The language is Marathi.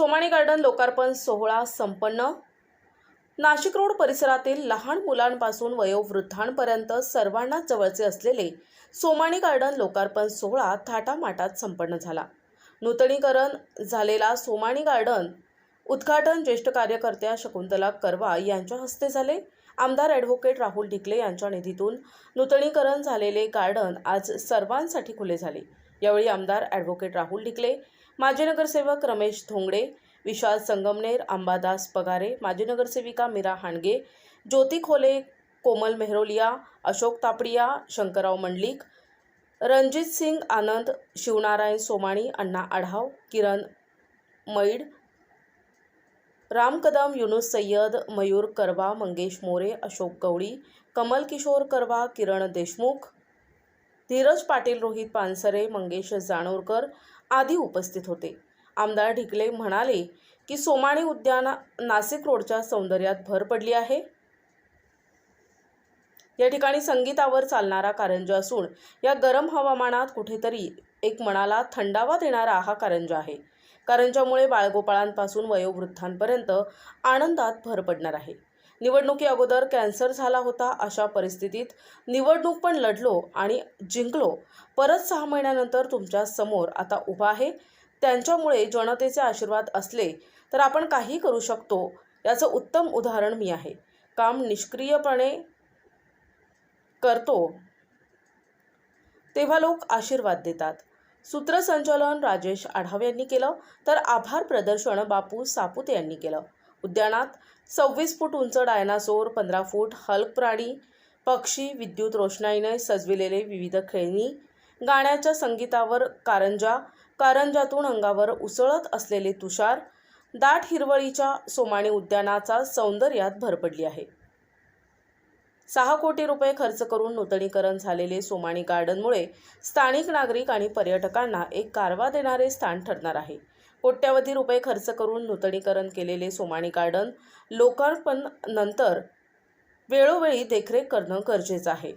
सोमाणी गार्डन लोकार्पण सोहळा संपन्न. नाशिक रोड परिसरातील लहान मुलांपासून वयोवृद्धांपर्यंत सर्वांनाच जवळचे असलेले सोमाणी गार्डन लोकार्पण सोहळा थाटामाटात संपन्न झाला. नूतनीकरण झालेला सोमाणी गार्डन उद्घाटन ज्येष्ठ कार्यकर्त्या शकुंतला करवा यांच्या हस्ते झाले. आमदार ॲडव्होकेट राहुल ढिकले यांच्या निधीतून नूतनीकरण झालेले गार्डन आज सर्वांसाठी खुले झाले. आमदार ॲडव्होकेट राहुल ढिकले, माजी नगरसेवक रमेश धोंगडे, विशाल संगमनेर, अंबादास पगारे, माजी नगरसेविका मीरा हाणगे, ज्योती खोले, कोमल मेहरोलिया, अशोक तापडिया, शंकरराव मंडलिक, रणजित सिंग आनंद, शिवनारायण सोमाणी, अण्णा आढाव, किरण मैड, राम कदम, युनुस सय्यद, मयूर करवा, मंगेश मोरे, अशोक गवळी, कमल किशोर करवा, किरण देशमुख धीरज पाटील रोहित पानसरे मंगेश जानोरकर आदी उपस्थित होते. आमदार ढिकले म्हणाले की सोमाणी उद्यान नाशिक रोडच्या सौंदर्यात भर पडली आहे. या ठिकाणी संगीतावर चालणारा कारंजा असून या गरम हवामानात कुठेतरी एक मनाला थंडावा देणारा हा कारंजा आहे. कारंजामुळे बाळगोपाळांपासून वयोवृद्धांपर्यंत आनंदात भर पडणार आहे. निवडणुकी अगोदर कॅन्सर झाला होता अशा परिस्थितीत निवडणूक पण लढलो आणि जिंकलो. परत सहा महिन्यानंतर तुमच्यासमोर आता उभा आहे. त्यांच्यामुळे जनतेचे आशीर्वाद असले तर आपण काही करू शकतो याचं उत्तम उदाहरण मी आहे. काम निष्क्रियपणे करतो तेव्हा लोक आशीर्वाद देतात. सूत्रसंचालन राजेश आढाव यांनी केलं तर आभार प्रदर्शन बापू सापुते यांनी केलं. उद्यानात सव्वीस फूट उंच डायनासोर पंधरा फूट हल्क प्राणी पक्षी विद्युत रोषणाईने सजविलेले विविध खेळणी गाण्याच्या संगीतावर कारंजा कारंजातून अंगावर उसळत असलेले तुषार दाट हिरवळीच्या सोमाणी उद्यानाचा सौंदर्यात भर पडली आहे. सहा कोटी रुपये खर्च करून नूतनीकरण झालेले सोमाणी गार्डनमुळे स्थानिक नागरिक आणि पर्यटकांना एक कारवा देणारे स्थान ठरणार आहे. कोट्यावधी रुपये खर्च करून नूतनीकरण केलेले सोमाणी गार्डन लोकार्पण नंतर वेळोवेळी देखरेख करणं गरजेचं आहे.